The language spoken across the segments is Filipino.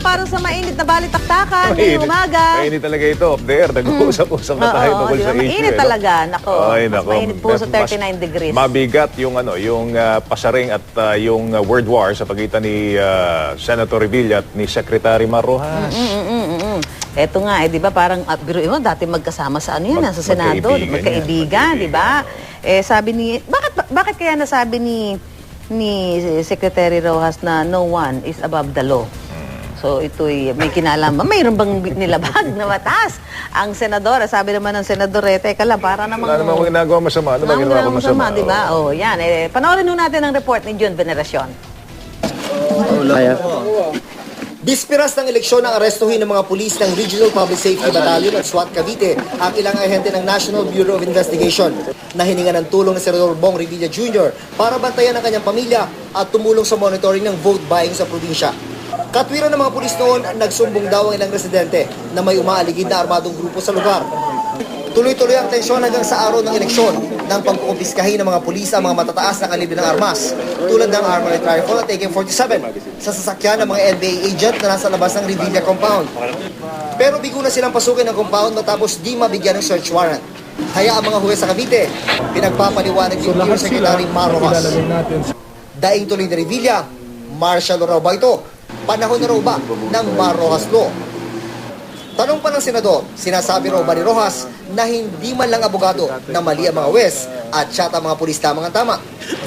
para sa mainit na balitaktakan ngayong umaga. Mainit talaga ito. Up there, nag-uusap-usap na tayo tungkol sa issue. Mainit eh, talaga. Nako, Ay, mas nako. mainit po sa Mas 39 degrees. Mabigat yung ano, yung ah, pasaring at ah, yung ah, word war sa pagitan ni Senator Revilla at ni Secretary Marrojas. Mm-mm-mm. Eto nga, eh, di ba, parang, uh, biruin mo, dati magkasama sa ano yun, Mag- nasa Senado, magkaibigan magkaibigan, yan, di ba? Eh, sabi ni, bakit, bakit kaya nasabi ni, ni Secretary Rojas na no one is above the law? So ito'y may kinalaman. Mayroon bang nilabag na batas? Ang senadora, sabi naman ng senador, eh, teka lang, para namang... Wala namang ginagawa masama. Ano ba Wala ginawa ko namang masama? masama, di ba? Oh, yan. Eh, panoorin nun natin ang report ni June Veneracion. Bispiras ng eleksyon ang arestuhin ng mga pulis ng Regional Public Safety Battalion at SWAT Cavite ang ilang ahente ng National Bureau of Investigation na hininga ng tulong ni Senador Bong Revilla Jr. para bantayan ang kanyang pamilya at tumulong sa monitoring ng vote buying sa probinsya. Katwiran ng mga pulis noon, nagsumbong daw ang ilang residente na may umaaligid na armadong grupo sa lugar. Tuloy-tuloy ang tensyon hanggang sa araw ng eleksyon nang pagkukumpiskahin ng mga pulis ang mga matataas na kalibre ng armas tulad ng armored rifle at AK-47 sa sasakyan ng mga NBA agent na nasa labas ng Revilla compound. Pero bigo na silang pasukin ng compound matapos di mabigyan ng search warrant. Kaya ang mga huwes sa Cavite, pinagpapaliwanag ni Interior Secretary Marojas. Daing tuloy ni Revilla, martial law ba ito? Panahon na raw ba ng Marojas Law? Tanong pa ng senador, sinasabi raw ba ni Rojas na hindi man lang abogado na mali ang mga wes at siya at ang mga pulis tamang ang tama.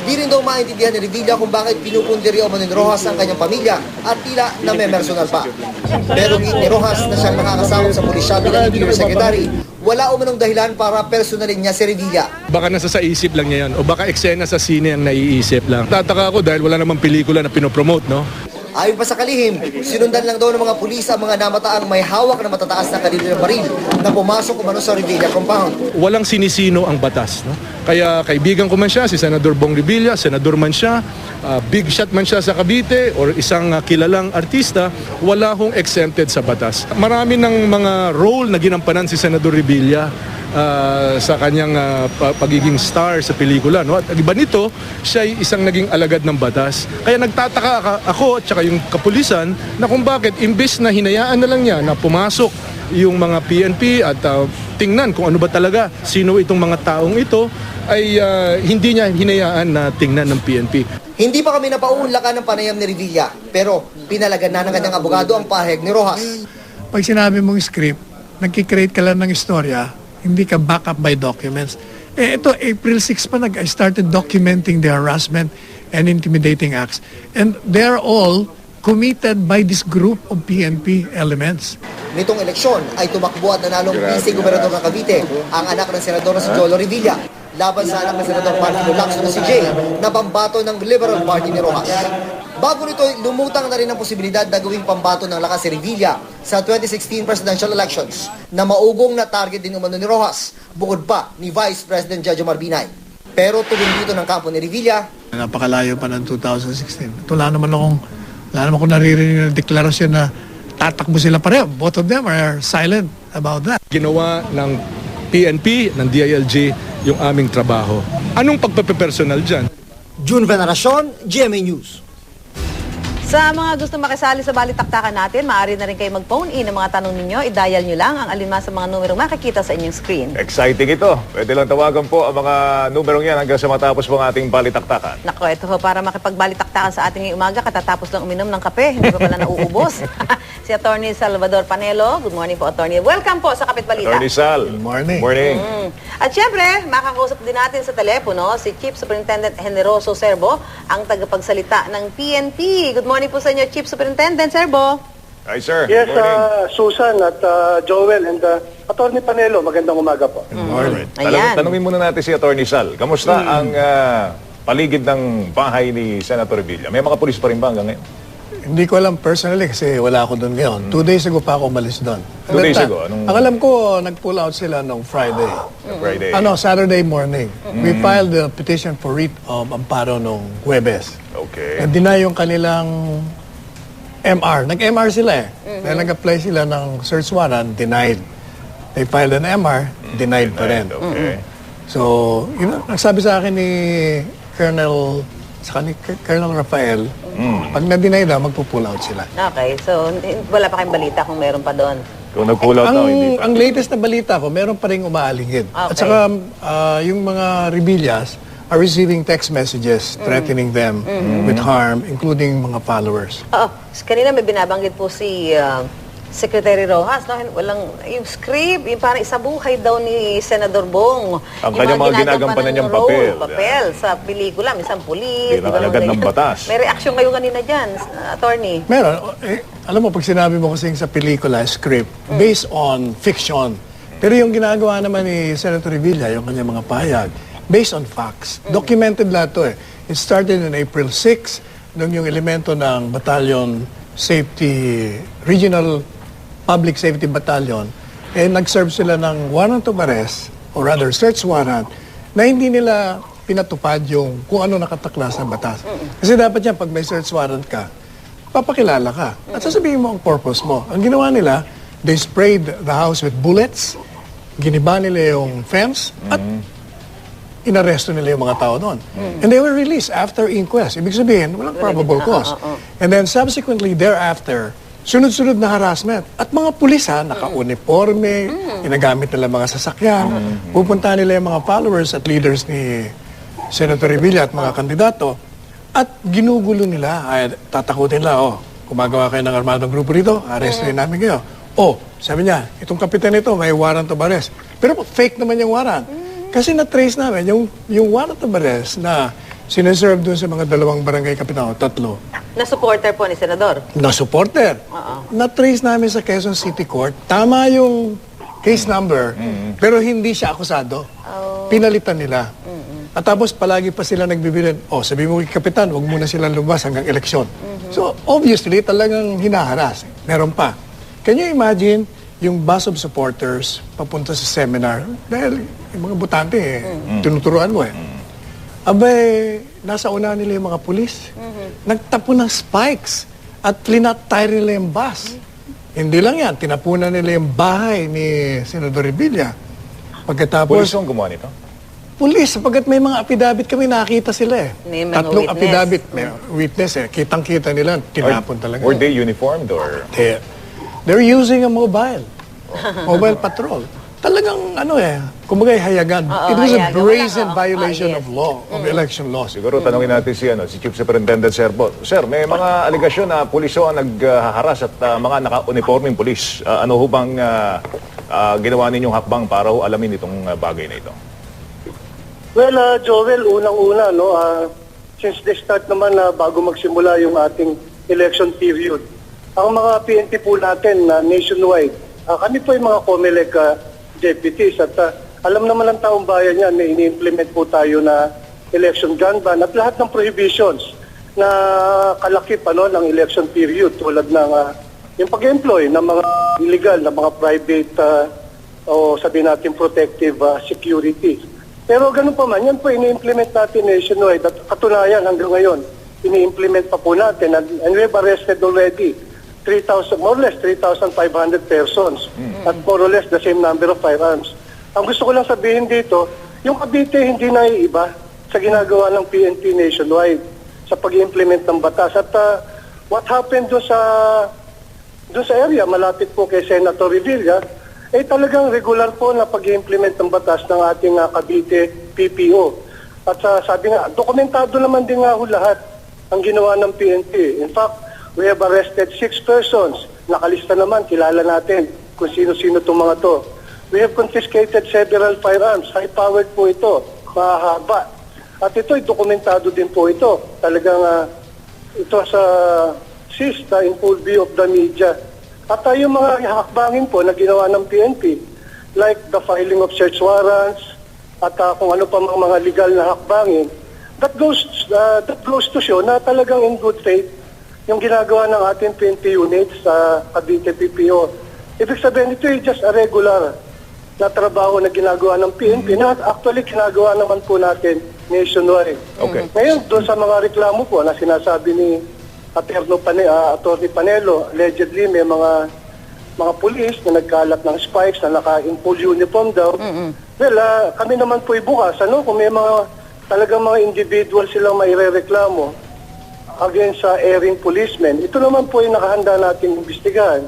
Di rin daw maintindihan ni Revilla kung bakit pinupundiri o ni Rojas ang kanyang pamilya at tila na may personal pa. Pero ni Rojas na siyang nakakasama sa pulisya bilang Interior Secretary, wala umanong dahilan para personalin niya si Revilla. Baka nasa sa isip lang niya yan o baka eksena sa sine ang naiisip lang. Tataka ako dahil wala namang pelikula na pinopromote, no? Ayon pa sa kalihim, sinundan lang daw ng mga pulis ang mga namataang may hawak na matataas na kalibre ng baril na pumasok umano sa Revilla compound. Walang sinisino ang batas, no? Kaya kaibigan ko man siya, si Senador Bong Revilla, senador man siya, ah, big shot man siya sa Cavite or isang ah, kilalang artista, wala hong exempted sa batas. Marami ng mga role na ginampanan si Senador Revilla ah, sa kanyang pa- pagiging star sa pelikula. No? At iba nito, siya ay isang naging alagad ng batas. Kaya nagtataka ka- ako at saka yung kapulisan na kung bakit imbes na hinayaan na lang niya na pumasok yung mga PNP at ah, tingnan kung ano ba talaga sino itong mga taong ito ay ah, hindi niya hinayaan na tingnan ng PNP. Hindi pa kami napauunlakan ng panayam ni Revilla, pero pinalagan na ng kanyang abogado ang pahayag ni Rojas. pag sinabi mong script, nagkikreate ka lang ng istorya, hindi ka back up by documents. Eh, ito, April 6 pa nag, I started documenting the harassment and intimidating acts. And they're all committed by this group of PNP elements. Nitong eleksyon ay tumakbo at nanalong vice gobernador ng Cavite ang anak ng senador na si Jolo Revilla laban sa anak ng senador Martin Lacson na si Jay na pambato ng Liberal Party ni Rojas. Bago nito, lumutang na rin ang posibilidad na gawing pambato ng lakas si Revilla sa 2016 presidential elections na maugong na target din umano ni Rojas bukod pa ni Vice President Jojo Marbinay. Pero tuloy dito ng kampo ni Revilla, Napakalayo pa ng 2016. At wala naman akong, wala naman akong naririnig na deklarasyon na tatakbo sila pareho. Both of them are silent about that. Ginawa ng PNP, ng DILG, yung aming trabaho. Anong pagpapersonal dyan? June Veneracion, GMA News. Sa mga gusto makisali sa balitaktakan natin, maaari na rin kayo mag-phone in ang mga tanong ninyo. I-dial nyo lang ang alinman sa mga numero makikita sa inyong screen. Exciting ito. Pwede lang tawagan po ang mga numerong yan hanggang sa matapos po ang ating balitaktakan. Nako, ito ho, para makipagbalitaktakan sa ating umaga, katatapos lang uminom ng kape, hindi pa pala nauubos. si Attorney Salvador Panelo. Good morning po, Attorney. Welcome po sa Kapit Balita. Attorney Sal. Good morning. Morning. Mm. At syempre, makakausap din natin sa telepono si Chief Superintendent Generoso Serbo, ang tagapagsalita ng PNP. Good morning po sa inyo, Chief Superintendent Serbo. Hi, sir. Yes, Good morning. uh, Susan at uh, Joel and uh, Attorney Panelo, magandang umaga po. Good morning. Ayan. Tanong- Tanungin muna natin si Attorney Sal. Kamusta ang ah, paligid ng bahay ni Senator Villa? May mga pulis pa rin ba hanggang ngayon? Hindi ko alam personally kasi wala ako doon ngayon. Two days ago pa ako umalis doon. Two days ago? Anong- Ang alam ko, nag-pull out sila nung Friday. Friday. Ano, Saturday morning. We filed the petition for writ of amparo nung Huwebes. Okay. And deny yung kanilang MR. Nag-MR sila eh. Dahil nag-apply sila ng search warrant, denied. They filed an MR, denied pa rin. Okay. So, yun, ang nagsabi sa akin ni Colonel sa ni Colonel Rafael, pag na-deny daw, magpo-pull out sila. Okay, so wala pa kayong balita kung meron pa doon. Kung nag-pull out ang, na, hindi pa. ang latest na balita ko, meron pa rin umaaligid. At Okay. saka, ah, yung mga Rebillas are receiving text messages threatening them with harm, including mga followers. Oo, kanina may binabanggit po si ah, Secretary Rojas, no? walang yung script, yung parang isabuhay daw ni Senador Bong. Ang kanyang mga ginagampanan niyang role, papel. papel sa pelikula, minsan pulis. Bilang di ba, alagad mga ng batas. May reaction kayo kanina dyan, attorney. Meron. Eh, alam mo, pag sinabi mo kasing sa pelikula, script, based on fiction. Pero yung ginagawa naman ni Senator Revilla, yung kanyang mga pahayag, based on facts. Documented lahat to eh. It started on April 6, nung yung elemento ng Battalion Safety, Regional Public Safety Battalion, eh nag-serve sila ng warrant of arrest, or rather search warrant, na hindi nila pinatupad yung kung ano nakatakla sa batas. Kasi dapat yan, pag may search warrant ka, papakilala ka. At sasabihin mo ang purpose mo. Ang ginawa nila, they sprayed the house with bullets, giniba nila yung fence, at inaresto nila yung mga tao doon. And they were released after inquest. Ibig sabihin, walang probable cause. And then subsequently thereafter, sunod-sunod na harassment. At mga pulis ha, naka-uniforme, ginagamit nila mga sasakyan, pupunta nila yung mga followers at leaders ni Senator Revilla at mga kandidato, at ginugulo nila, ay, tatakutin nila, oh, gumagawa kayo ng armadong grupo rito, arrestuin namin kayo. Oh, sabi niya, itong kapitan nito may warrant of arrest. Pero fake naman yung warrant. Kasi na-trace namin, yung, yung warrant of arrest na sineserve dun sa mga dalawang barangay kapitan, o tatlo, Na supporter po ni Senador. na supporter. Na-trace namin sa Quezon City Court. Tama yung case number, pero hindi siya akusado. Pinalitan nila. At tapos palagi pa sila nagbibirin, oh, sabi mo kay Kapitan, huwag muna silang lumabas hanggang eleksyon. So, obviously, talagang hinaharas. Meron pa. Can you imagine yung bus of supporters papunta sa seminar? Dahil yung mga butante, eh, tinuturuan mo eh. Abay, nasa una nila yung mga pulis. Nagtapo ng spikes at linatay nila yung bus. Hindi lang yan, tinapunan nila yung bahay ni Senador Revilla. Pagkatapos, Pulis ang gumawa nito? pulis, sapagkat may mga affidavit kami, nakita sila eh. May mga Tatlong witness. affidavit, may witness eh. Kitang-kita nila, tinapon talaga. Were they uniformed or? They, they're using a mobile. Mobile patrol. Talagang ano eh, kumbaga hayagan. Oo, It was a hayagan. brazen Wala, oo. violation Ah, yes. of law, of election laws. Siguro tanongin natin si, ano, si Chief Superintendent Serbo. Sir, may mga aligasyon na puliso ang naghaharas at ah, mga naka-uniforming pulis. Ah, ano ho bang ah, ah, ginawa ninyong hakbang para ho alamin itong ah, bagay na ito? Well, uh, Joel, unang-una, no, uh, since the start naman na bago magsimula yung ating election period, ang mga PNP po natin na nationwide, uh, kami po yung mga COMELEC uh, deputies at uh, alam naman ng taong bayan yan, may ini-implement po tayo na election gun ban at lahat ng prohibitions na kalakip ano, ng election period tulad ng uh, yung pag-employ ng mga illegal na mga private uh, o sabihin natin protective uh, security. Pero ganun pa man, yan po ini-implement natin nationwide at katunayan hanggang ngayon, ini-implement pa po natin and, and we've arrested already 3,000, more or less 3,500 persons at more or less the same number of firearms. Ang gusto ko lang sabihin dito, yung Cavite hindi na iba sa ginagawa ng PNP nationwide sa pag-implement ng batas. At uh, what happened doon sa doon sa area, malapit po kay Senator Revilla, eh talagang regular po na pag-implement ng batas ng ating uh, Cavite PPO. At uh, sabi nga, dokumentado naman din nga ho lahat ang ginawa ng PNP. In fact, we have arrested six persons. Nakalista naman, kilala natin kung sino-sino itong mga to. We have confiscated several firearms. High-powered po ito, mahahaba. At ito'y dokumentado din po ito. Talagang uh, ito sa uh, in full view of the media. At uh, mga hakbangin po na ginawa ng PNP, like the filing of search warrants, at uh, kung ano pa mga, mga legal na hakbangin, that goes, uh, that goes to show na talagang in good faith yung ginagawa ng ating PNP units sa Cavite PPO. Ibig sabihin, ito ay just a regular na trabaho na ginagawa ng PNP na actually ginagawa naman po natin nationwide. Okay. Ngayon, doon sa mga reklamo po na sinasabi ni Aterno Pane, uh, Atty. Panelo, allegedly may mga mga pulis na nagkalat ng spikes na naka-in full uniform daw. Well, ah, kami naman po bukas, ano, kung may mga talagang mga individual silang mairereklamo against sa erring policemen. Ito naman po yung nakahanda natin imbestigahan.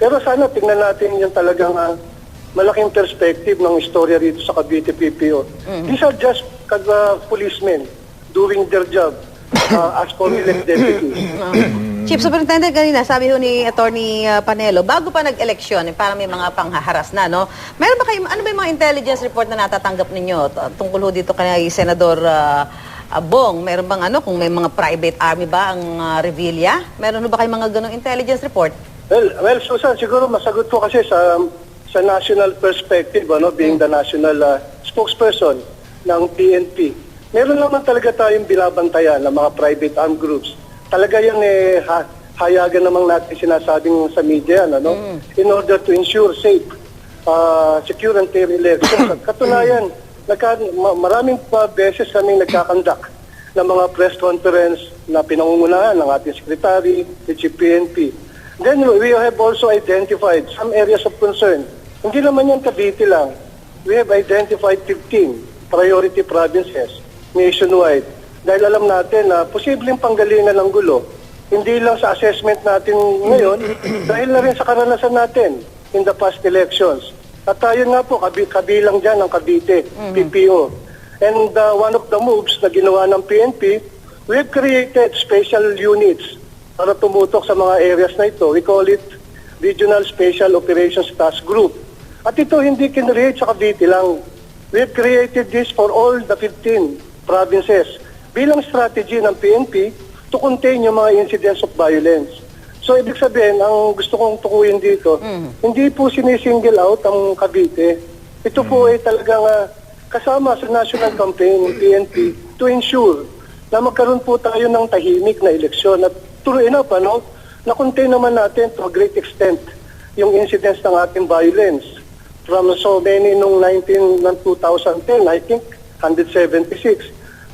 Pero sana tingnan natin yung talagang ah, malaking perspective ng istorya rito sa Cavite PPO. These are just uh, policemen doing their job uh, as Comelec deputies. Chief Superintendent, kanina sabi ho ni Attorney uh, Panelo, bago pa nag-eleksyon, eh, parang may mga panghaharas na, no? Meron ba kayo, ano ba yung mga intelligence report na natatanggap ninyo tungkol ho dito kay Senador uh, uh, Bong? Meron bang ano, kung may mga private army ba ang uh, Revilla? Meron ba kayo mga ganong intelligence report? Well, well, Susan, siguro masagot ko kasi sa sa national perspective, ano, being the national uh, spokesperson ng PNP. Meron naman talaga tayong binabantayan ng mga private armed groups. Talaga yan eh, ha, hayagan namang natin sinasabing sa media, ano, in order to ensure safe, uh, secure and fair elections. At katunayan, nagka, ma- maraming pa beses kaming nagkakandak ng mga press conference na pinangungunahan ng ating secretary, the Chief PNP. Then we have also identified some areas of concern. Hindi naman yan Cavite lang. We have identified 15 priority provinces nationwide. Dahil alam natin na posibleng panggalingan ng gulo, hindi lang sa assessment natin ngayon, dahil na rin sa karanasan natin in the past elections. At tayo nga po, kabi- kabilang dyan ng Cavite, PPO. And uh, one of the moves na ginawa ng PNP, we've created special units para tumutok sa mga areas na ito. We call it Regional Special Operations Task Group. At ito hindi kinreate sa Cavite lang. We've created this for all the 15 provinces bilang strategy ng PNP to contain yung mga incidents of violence. So, ibig sabihin, ang gusto kong tukuyin dito, hindi po sinisingle out ang Cavite. Ito po ay talagang ah, kasama sa national campaign ng PNP to ensure na magkaroon po tayo ng tahimik na eleksyon. At true enough, ano, na-contain naman natin to a great extent yung incidents ng ating violence. From so many nung 19, ng 2010, I think 176.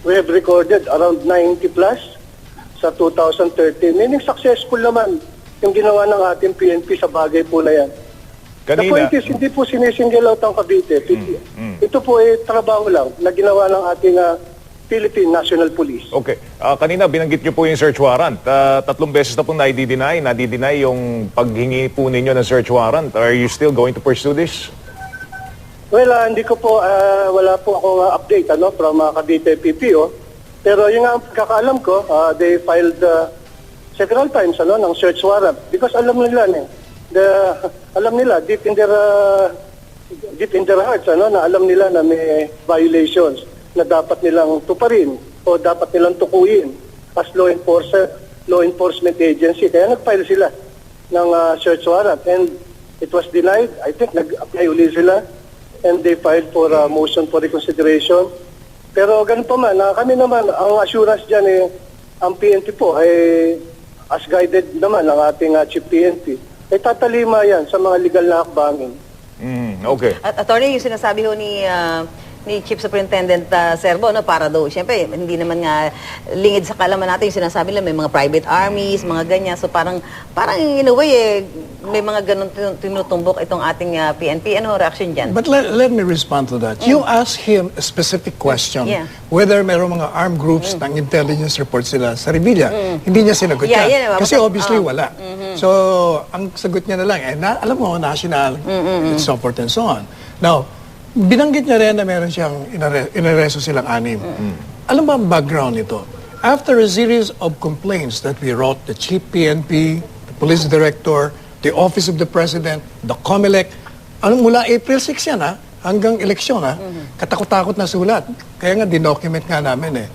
We have recorded around 90 plus sa 2013. Meaning successful naman yung ginawa ng ating PNP sa bagay po na yan. The Kanina, point is, hindi po sinisingle out ang Cavite. Ito po ay trabaho lang na ginawa ng ating ah, Philippine National Police. Okay. Ah, kanina binanggit niyo po yung search warrant. Ah, tatlong beses na po nadi-deny, nadi-deny yung paghingi po ninyo ng search warrant. Are you still going to pursue this? Well, ah, hindi ko po, ah, wala po akong ah, update ano, from uh, Cavite PPO. Pero nga ang pagkakaalam ko, ah, they filed ah, several times ano, ng search warrant because alam nila eh, the, alam nila deep in their ah, deep in their hearts ano, na alam nila na may violations na dapat nilang tuparin o dapat nilang tukuyin as law enforcer law enforcement agency. Kaya nag-file sila ng ah, search warrant and it was denied. I think nag-apply uli sila and they filed for a motion for reconsideration. Pero ganun pa man, ah, kami naman, ang assurance dyan eh, ang PNP po ay as guided naman ng ating ah, chief PNP, ay tatalima yan sa mga legal na hakbangin. Mm, okay. At attorney, yung sinasabi ho ni ah, ni Chief Superintendent uh, Servo, no, para daw, siyempre, hindi naman nga lingid sa kalaman natin yung sinasabi nila, may mga private armies, mga ganyan. So parang, parang in a way, eh, may mga ganun tin- tinutumbok itong ating ah, PNP. Ano reaction dyan? But let, let me respond to that. You asked him a specific question Yeah. whether mayroong mga armed groups ng intelligence report sila sa Revilla. Hindi niya sinagot Yeah, yan. yeah, Kasi bakit- obviously oh. wala. So, ang sagot niya na lang, eh, na, alam mo, national, and so forth and so on. Now, binanggit niya rin na meron siyang inare- inareso silang anim. Alam mo ang background nito? After a series of complaints that we wrote, the chief PNP, the police director, the office of the president, the COMELEC, ano mula April 6 yan ha, hanggang eleksyon ha, katakot-takot na sulat. Kaya nga dinocument nga namin eh.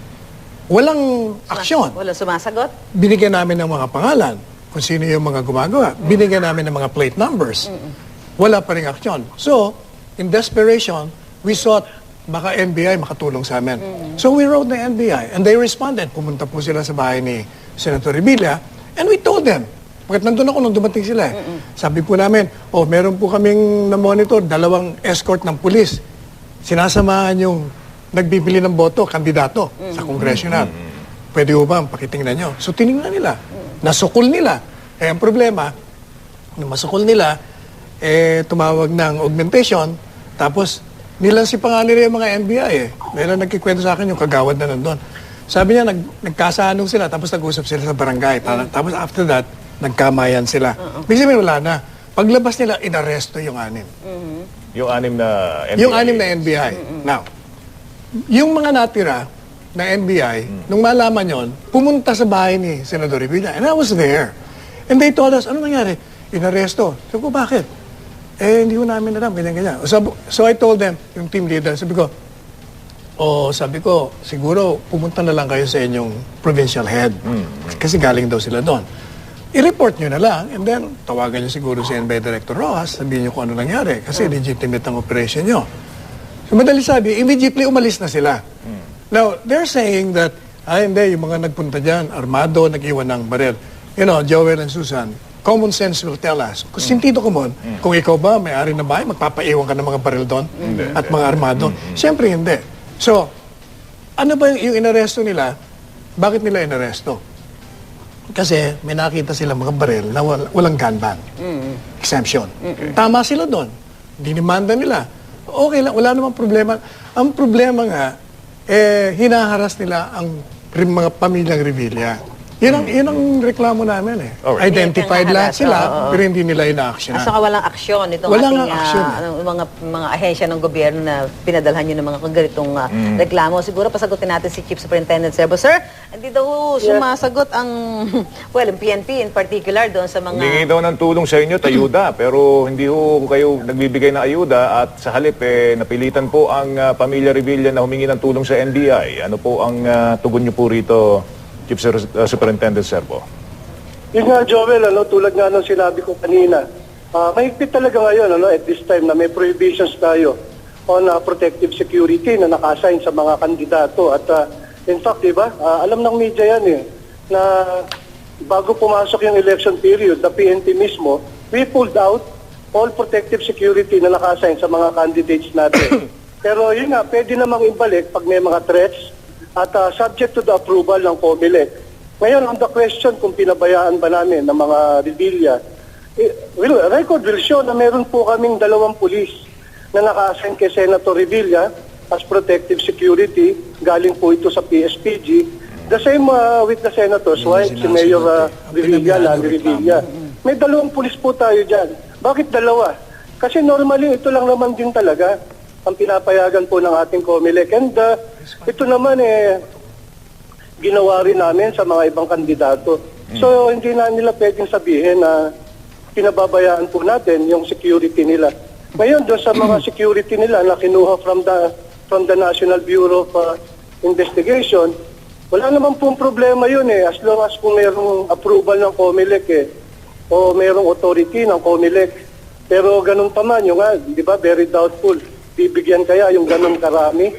Walang aksyon. Wala sumasagot? Binigyan namin ng mga pangalan kung sino yung mga gumagawa. Binigyan namin ng mga plate numbers. Wala pa rin aksyon. So, in desperation, we sought baka NBI makatulong sa amin. So we wrote the NBI and they responded. Pumunta po sila sa bahay ni Senator Revilla and we told them. Bakit nandun ako nung dumating sila eh. Sabi po namin, oh, meron po kaming na-monitor, dalawang escort ng pulis. Sinasamahan yung nagbibili ng boto, kandidato sa congressional. Pwede ho ba pakitingnan nyo? So tiningnan nila. Nasukol nila. Eh, ang problema, nung masukol nila, eh, tumawag ng augmentation, tapos Nilansi pa nga nila yung mga NBI eh. Dahil nagkikwento sa akin yung kagawad na nandun. Sabi niya, nag, nagkasano sila, tapos nag-usap sila sa barangay. Ta- Tapos after that, nagkamayan sila. Ibig sabihin, wala na. Paglabas nila, inaresto yung anim. Yung anim na NBI. Yung anim na NBI. Now, yung mga natira na NBI, nung malaman yon, pumunta sa bahay ni Senador Revilla. And I was there. And they told us, ano nangyari? Inaresto. Sabi ko, bakit? Eh, hindi ko namin alam, ganyan-ganyan. So, so I told them, yung team leader, sabi ko, o sabi ko, siguro pumunta na lang kayo sa inyong provincial head. Kasi galing daw sila doon. I-report nyo na lang and then tawagan nyo siguro si NBI Director Rojas, sabihin nyo kung ano nangyari kasi legitimate ang operation nyo. So madali sabi, immediately umalis na sila. Now, they're saying that, ay hindi, yung mga nagpunta dyan, armado, nag-iwan ng baril. You know, Joel and Susan, common sense will tell us. Kung sentido common, kung ikaw ba may-ari ng bahay, magpapaiwan ka ng mga baril doon at mga armado. Siyempre hindi. So, ano ba yung, yung inaresto nila? Bakit nila inaresto? Kasi may nakita sila mga baril na wal- walang gun ban. Exemption. Tama sila doon. Dinimanda nila. Okay lang, wala namang problema. Ang problema nga, eh, hinaharas nila ang ri- mga pamilyang Revilla. Yun ang, yun ang reklamo namin eh. Alright. Identified Hindi lahat ka sila, naharas, oo. pero hindi nila ina-action. At saka walang aksyon itong Walang ating ah, aksyon. ano, mga mga ahensya ng gobyerno na pinadalhan nyo ng mga ganitong ah, Mm. reklamo. Siguro pasagutin natin si Chief Superintendent Serbo. Sir, hindi daw sumasagot ang, well, ang PNP in particular doon sa mga... Hingi daw ng tulong sa inyo, ayuda. pero hindi ho kayo nagbibigay ng ayuda at sa halip, eh, napilitan po ang ah, pamilya Revilla na humingi ng tulong sa NBI. Ano po ang ah, tugon niyo po rito, Chief Sur- ah, Superintendent Serbo? Yun nga, Joel, ano, tulad nga nung sinabi ko kanina, ah mahigpit talaga ngayon ano, at this time na may prohibitions tayo on ah, protective security na naka-assign sa mga kandidato. At ah, in fact, di ba, ah, alam ng media yan eh, na bago pumasok yung election period, the PNP mismo, we pulled out all protective security na naka-assign sa mga candidates natin. Pero yun nga, pwede namang ibalik pag may mga threats at ah, subject to the approval ng COMELEC. Ngayon, on the question kung pinabayaan ba namin ng mga Revilla, eh, will, record will show na meron po kaming dalawang pulis na naka-assign kay Senator Revilla as protective security. Galing po ito sa PSPG. The same ah, with the senators, wife, si Mayor ah, Revilla, Lali Revilla. May dalawang pulis po tayo dyan. Bakit dalawa? Kasi normally ito lang naman din talaga ang pinapayagan po ng ating COMELEC. And ah, ito naman eh, ginawa rin namin sa mga ibang kandidato. So hindi na nila pwedeng sabihin na pinababayaan po natin yung security nila. Ngayon doon sa mga security nila na kinuha from the from the National Bureau of uh, Investigation, wala naman pong problema yun eh as long as kung mayroong approval ng COMELEC eh o mayroong authority ng COMELEC. Pero ganun pa man, yung nga, di ba, very doubtful. Bibigyan kaya yung ganun karami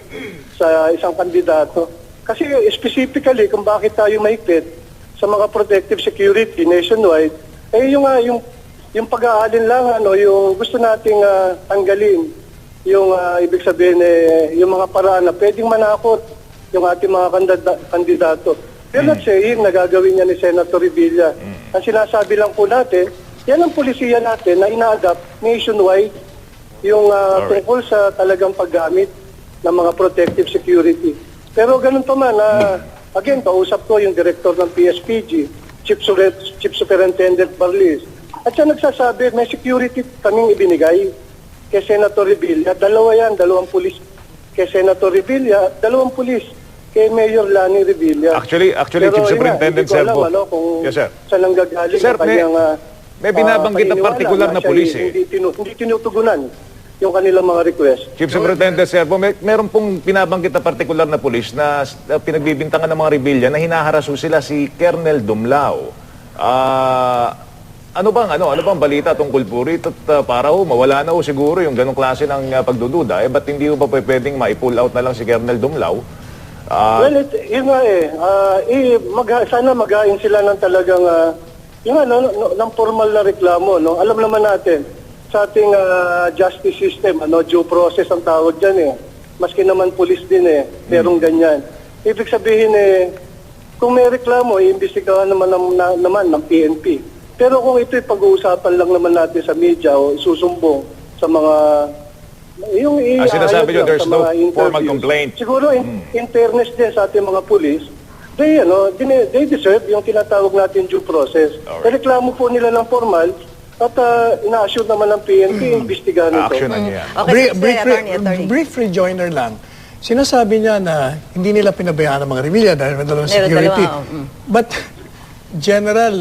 sa isang kandidato. Kasi specifically kung bakit tayo mahigpit sa mga protective security nationwide, eh yung, ah, yung, yung pag-aalinlangan o yung gusto nating ah, tanggalin, yung ah, ibig sabihin eh, yung mga paraan na pwedeng manakot yung ating mga kandida- kandidato. We're not saying na gagawin niya ni Senator Revilla. Ang sinasabi lang po natin, yan ang polisiya natin na ina-adapt nationwide yung ah, Alright. tungkol sa talagang paggamit ng mga protective security. Pero ganun pa man, ah, again, kausap ko yung director ng PSPG, Chief, Suret, Chief Superintendent Barlis. At siya nagsasabi, may security kaming ibinigay kay Senator Revilla. Dalawa yan, dalawang pulis kay Senator Revilla, dalawang pulis kay Mayor Lani Revilla. Actually- actually, Pero Chief yun nga, Superintendent hindi ko alam, Servo. ano, kung Yes, sir. saan ang gagaling Sir, ang kanyang, may- ah, may binabanggit na paniniwala partikular na siya pulis, eh. Hindi, tinu, hindi tinutugunan yung kanilang mga request. Chief Superintendent Servo, may, meron pong pinabanggit na partikular na pulis na uh, pinagbibintangan ng mga Revilla na hinaharaso sila si Colonel Dumlao. Ah, ano bang ano ano bang balita tungkol po rito at uh, para ho mawala na ho siguro yung ganong klase ng uh, pagdududa eh ba't hindi ho ba pwedeng ma-pull out na lang si Colonel Dumlao? Ah, well, it, yun nga eh. Ah, eh mag, sana magain sila ng talagang, uh, yun nga, no, no, ng formal na reklamo. No? Alam naman natin, sa ating ah, justice system, ano, due process ang tawag dyan eh. Maski naman pulis din eh, merong ganyan. Ibig sabihin eh, kung may reklamo, iimbestigahan naman, na, naman ng PNP. Pero kung ito'y pag-uusapan lang naman natin sa media o isusumbong sa mga Yung Ah, sinasabi lang there's no formal complaint. Siguro in, in fairness din sa ating mga pulis, they, ano, dine- they deserve yung tinatawag natin due process. Alright. Reklamo po nila ng formal at uh, ina-assure naman ng PNP, imbestigahan ito. Actionan niya yan. Okay, brief, si brief, attorney, attorney. brief rejoiner lang. Sinasabi niya na hindi nila pinabayaan ang mga Revilla dahil may dalawang security. dalawa, oh, mm. But, General,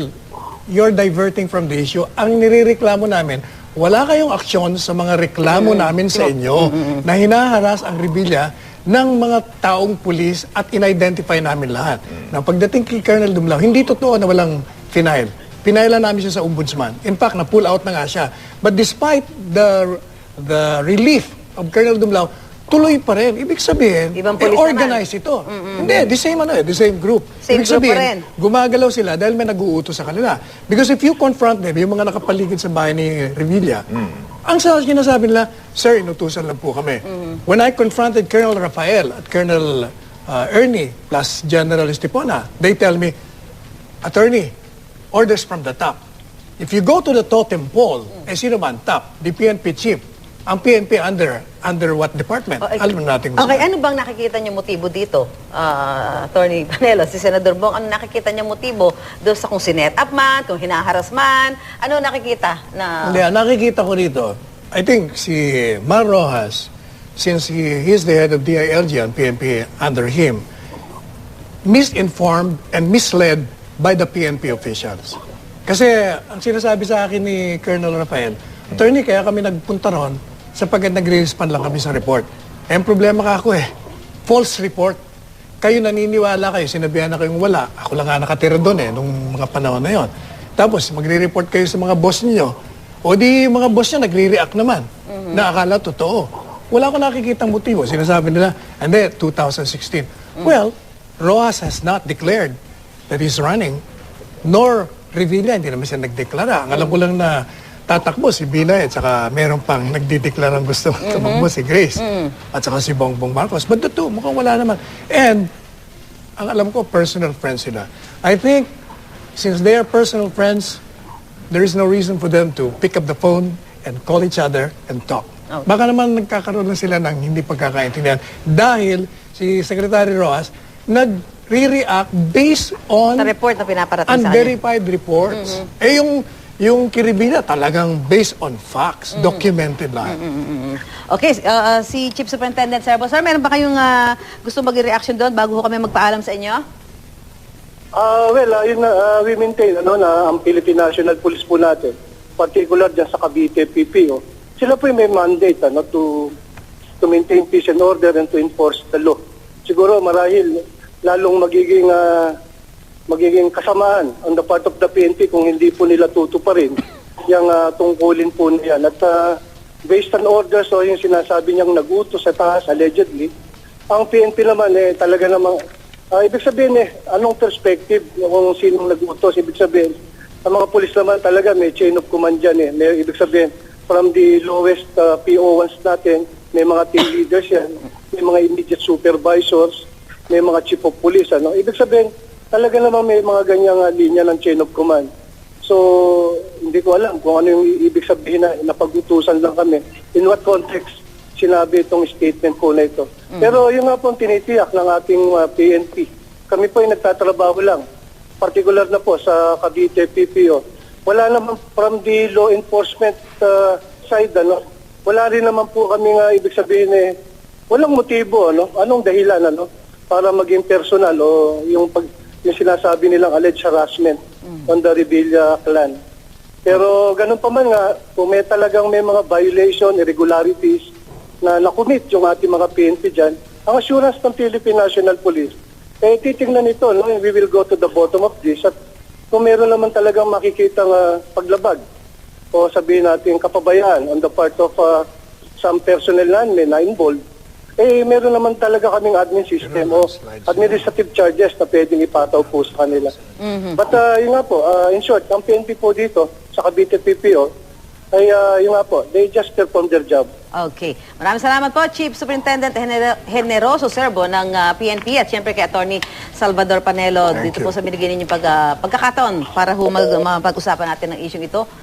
you're diverting from the issue. Ang nirereklamo namin, wala kayong aksyon sa mga reklamo namin sa inyo na hinaharas ang Revilla ng mga taong pulis at in-identify namin lahat. Na pagdating kay Colonel Dumlao, hindi totoo na walang final. Pinailan namin siya sa ombudsman. In fact, na-pull out na nga siya. But despite the the relief of Colonel Dumlao, tuloy pa rin. Ibig sabihin, Ibang eh, ito. Hindi, the same ano eh, the same group. Same Ibig group pa sabihin, rin. gumagalaw sila dahil may nag-uutos sa kanila. Because if you confront them, yung mga nakapaligid sa bahay ni Revilla, ang sa sinasabi nila, Sir, inutusan lang po kami. When I confronted Colonel Rafael at Colonel uh, Ernie plus General Estipona, they tell me, Attorney, orders from the top. If you go to the totem pole, eh sino man top? The PNP chief. Ang PNP under under what department? Okay. Alam natin kung Okay, saan. ano bang nakikita niyo motibo dito? Ah, Attorney Panelo, si Senador Bong, ano nakikita niya motibo doon sa kung sinet up man, kung hinaharas man? Ano nakikita na... Hindi, ang nakikita ko rito, I think si Mar Rojas, since he, he's the head of DILG and PNP under him, misinformed and misled by the PNP officials. Kasi ang sinasabi sa akin ni Colonel Rafael, attorney, kaya kami nagpunta ron sapagkat nagre-respond lang kami sa report. Eh, ang problema ka ako eh, false report. Kayo naniniwala kayo, sinabihan na kayong wala. Ako lang nga nakatira doon eh, nung mga panahon na yon. Tapos, magre-report kayo sa mga boss niyo. O di, mga boss niya nagre-react naman. Na akala totoo. Wala ko nakikitang motibo. Sinasabi nila, and then, 2016. Well, Rojas has not declared that he's running, nor Revilla, hindi naman siya nagdeklara. Ang alam ko lang na tatakbo si Binay at saka meron pang nagdideklarang gusto tumakbo si Grace at saka si Bongbong Marcos. But the two, mukhang wala naman. And, ang alam ko, personal friends sila. I think, since they are personal friends, there is no reason for them to pick up the phone and call each other and talk. Baka naman nagkakaroon lang sila ng hindi pagkakaintindihan dahil si Secretary Rojas nag-re-react based on Sa report na pinaparating sa kanya. unverified reports. Eh yung yung Kiribina talagang based on facts, documented lahat. Okay, ah, ah, si Chief Superintendent Serbo, sir, meron ba kayong ah, gusto mag-reaction doon bago ho kami magpaalam sa inyo? Ah, well, uh, yun, na, ah, we maintain ano, na ang Philippine National Police po natin, particular dyan sa Cavite PPO, sila po yung may mandate ano, to, to maintain peace and order and to enforce the law. Siguro marahil lalong magiging ah, magiging kasamaan on the part of the PNP kung hindi po nila tutuparin yung ah, tungkulin po niyan. At ah, based on orders o yung sinasabi niyang nagutos sa taas allegedly, ang PNP naman eh talaga namang ah, ibig sabihin eh anong perspective kung sinong nagutos ibig sabihin ang mga pulis naman talaga may chain of command dyan eh may ibig sabihin from the lowest ah, PO1s natin may mga team leaders yan may mga immediate supervisors may mga chief of police ano ibig sabihin talaga naman may mga ganyang ah, linya ng chain of command So, hindi ko alam kung ano yung ibig sabihin na napag-utusan lang kami. In what context sinabi itong statement po na ito. Pero yung nga po ang tinitiyak ng ating uh, PNP. Kami po ay nagtatrabaho lang. Particular na po sa Cavite PPO. Wala naman from the law enforcement uh, side, ano, wala rin naman po kami nga ibig sabihin eh, walang motibo, ano, anong dahilan, ano, para maging personal o yung pag yung sinasabi nilang alleged harassment on the Revilla clan. Pero ganun pa man nga, kung may talagang may mga violation, irregularities na nakumit yung ating mga PNP dyan, ang assurance ng Philippine National Police, eh titingnan ito, no? we will go to the bottom of this at kung meron naman talagang makikita nga paglabag o sabihin natin kapabayaan on the part of uh, some personnel namin na involved, eh meron naman talaga kaming admin system o administrative charges na pwedeng ipataw po sa kanila. But uh, yun nga po, uh, in short, ang PNP po dito sa Cavite PPO ay uh, yun nga po, they just perform their job. Okay. Maraming salamat po, Chief Superintendent Gener- Generoso Serbo ng ah, PNP at siyempre kay Attorney Salvador Panelo Thank dito you. po sa binigay ninyong pag, ah, pagkakataon para ho mag, mapag-usapan natin ng issue ito.